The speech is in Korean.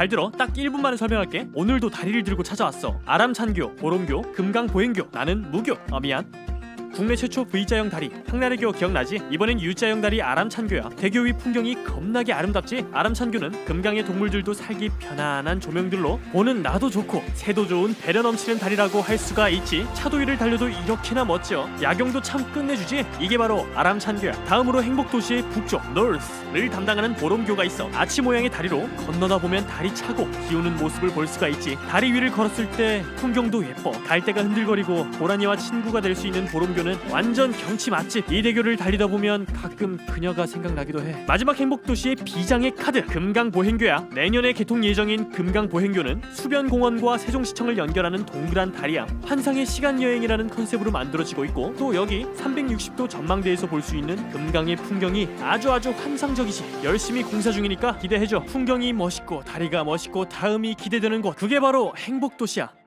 잘 들어. 딱 1분 만에 설명할게. 오늘도 다리를 들고 찾아왔어. 아람찬교 보롬교 금강보행교. 나는 무교. 어 미안 국내 최초 V자형 다리. 황나래교 기억나지? 이번엔 U자형 다리 아람찬교야. 대교 위 풍경이 겁나게 아름답지? 아람찬교는 금강의 동물들도 살기 편안한 조명들로 보는 나도 좋고 새도 좋은 배려 넘치는 다리라고 할 수가 있지. 차도 위를 달려도 이렇게나 멋져. 야경도 참 끝내주지. 이게 바로 아람찬교야. 다음으로 행복도시의 북쪽 노스를 담당하는 보롬교가 있어. 아치 모양의 다리로 건너다 보면 다리 차고 기우는 모습을 볼 수가 있지. 다리 위를 걸었을 때 풍경도 예뻐. 갈대가 흔들거리고 고라니와 친구가 될 수 있는 보 롬교는 완전 경치 맛집. 이 대교를 달리다 보면 가끔 그녀가 생각나기도 해. 마지막 행복도시의 비장의 카드. 금강보행교야. 내년에 개통 예정인 금강보행교는 수변공원과 세종시청을 연결하는 동그란 다리야 환상의 시간 여행이라는 컨셉으로 만들어지고 있고 또 여기 360도 전망대에서 볼 수 있는 금강의 풍경이 아주 아주 환상적이지. 열심히 공사 중이니까 기대해줘. 풍경이 멋있고 다리가 멋있고 다음이 기대되는 곳. 그게 바로 행복도시야